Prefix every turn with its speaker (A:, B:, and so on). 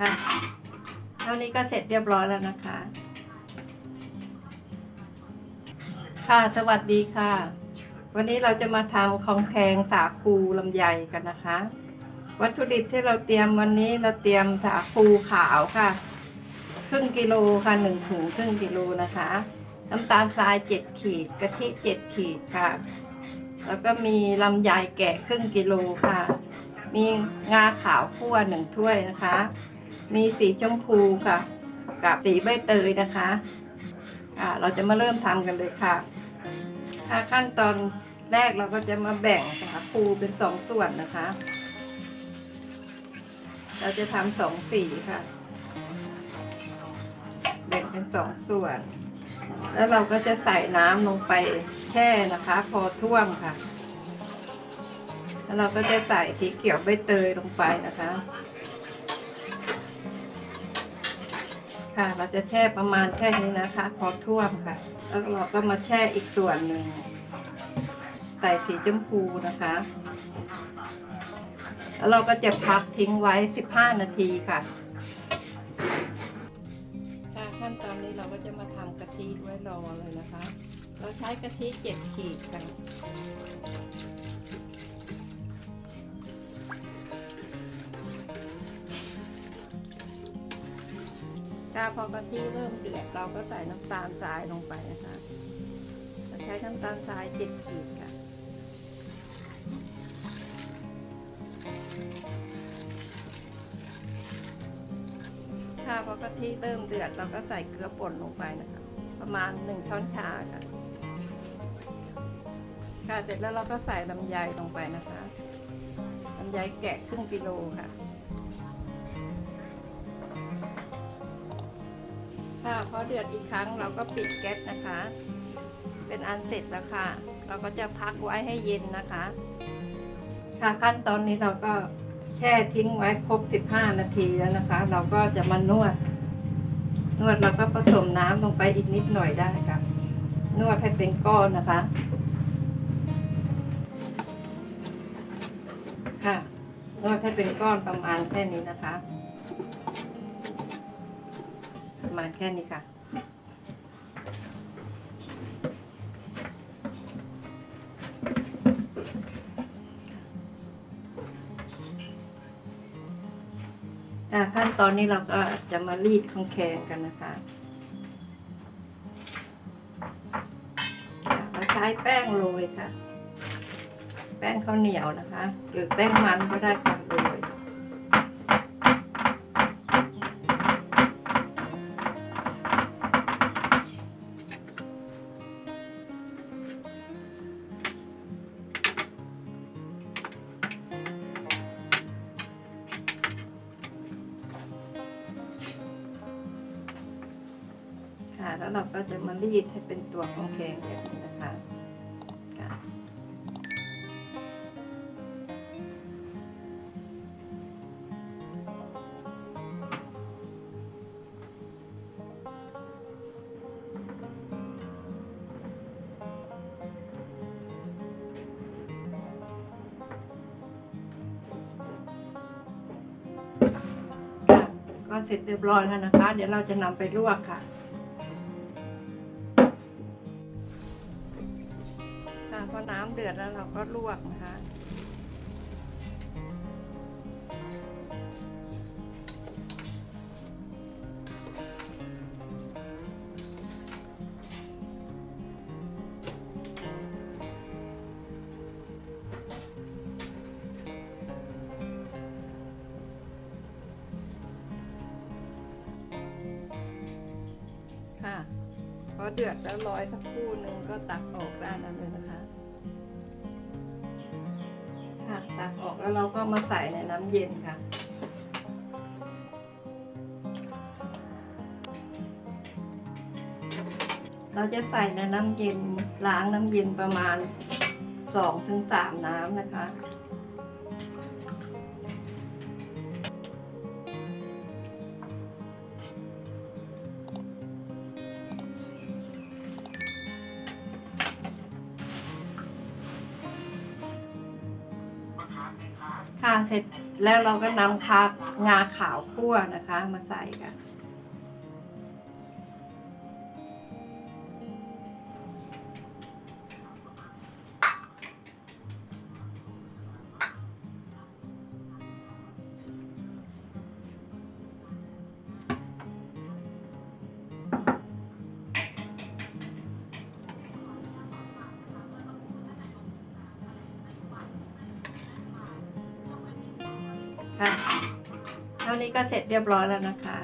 A: ค่ะเท่านี้ก็เสร็จเรียบร้อยแล้วนะคะ ค่ะสวัสดีค่ะ วันนี้เราจะมาทำของแขงสาคูลำไยกันนะคะ วัตถุดิบที่เราเตรียมวันนี้เราเตรียมสาคูขาวค่ะ ครึ่งกิโลค่ะหนึ่งถุงครึ่งกิโลนะคะน้ำตาลทรายเจ็ดขีดกะทิเจ็ดขีดค่ะ แล้วก็มีลำไยแกะครึ่งกิโลค่ะ มีงาขาวคั่วหนึ่งถ้วยนะคะ มีสีชมพูค่ะ กับสีใบเตยนะคะอ่าเราจะมาเริ่มทำกันเลยค่ะค่ะขั้นตอนแรกเราก็จะมาแบ่งสาคูเป็นสองส่วนนะคะ เราจะทำสองสีค่ะ แบ่งเป็นสองส่วน แล้วเราก็จะใส่น้ำลงไปแช่นะคะ พอท่วมค่ะ แล้วเราก็จะใส่สีเขียวใบเตยลงไปนะคะ ค่ะ เราจะแช่ประมาณแค่นี้นะคะ พอท่วมค่ะ แล้วเราก็มาแช่อีกส่วนหนึ่งใส่สีชมพูนะคะ แล้วเราก็จะพักทิ้งไว้ 15 นาทีค่ะค่ะขั้นตอนนี้เราก็จะมาทำกะทิไว้รอเลยนะคะ เราใช้กะทิเจ็ดขีดค่ะ ค่ะพอกะทิเริ่มเดือดเราก็ใส่น้ำตาลทรายลงไปนะคะเราใช้น้ำตาลทรายเจ็ดขีดค่ะค่ะพอกะทิเริ่มเดือดเราก็ใส่เกลือป่นลงไปนะคะ ประมาณหนึ่งช้อนชาค่ะ ค่ะเสร็จแล้วเราก็ใส่ลำไยลงไปนะคะลำไยแกะครึ่งกิโลค่ะ พอเดือดอีกครั้งเราก็ปิดแก๊สนะคะ เป็นอันเสร็จแล้วค่ะ เราก็จะพักไว้ให้เย็นนะคะ ค่ะขั้นตอนนี้เราก็แช่ทิ้งไว้ครบ 15 นาทีแล้วนะคะ เราก็จะมานวด นวดเราก็ผสมน้ำลงไปอีกนิดหน่อยได้ค่ะ นวดให้เป็นก้อนนะคะ ค่ะ นวดให้เป็นก้อนประมาณแค่นี้นะคะประ มาณแค่นี้ค่ะ ขั้นตอนนี้เราก็จะมารีดข้องแขงกันนะคะค่ะเราใช้แป้งโรยค่ะ แป้งข้าวเหนียวนะคะ หรือแป้งมันก็ได้ค่ะโรย แล้วเราก็จะมารีดให้เป็นตัวของแขงแบบนี้นะคะค่ะค่ะก็เสร็จเรียบร้อยแล้วนะคะ เดี๋ยวเราจะนำไปลวกค่ะ อน้ำเดือดแล้วเราก็ลวกนะคะค่ะพอเดือดแล้วรอยสักครู่หนึ่งก็ตักออกได้แล้วเลยนะคะ ค่ะตักออกแล้วเราก็มาใส่ในน้ำเย็นค่ะ เราจะใส่ในน้ำเย็นล้างน้ำเย็นประมาณสองถึงสามน้ำนะคะ ค่ะเสร็จแล้วเราก็นำคางาขาวคั่วนะคะ มาใส่กัน ค่ะเท่านี้ก็เสร็จเรียบร้อยแล้วนะคะ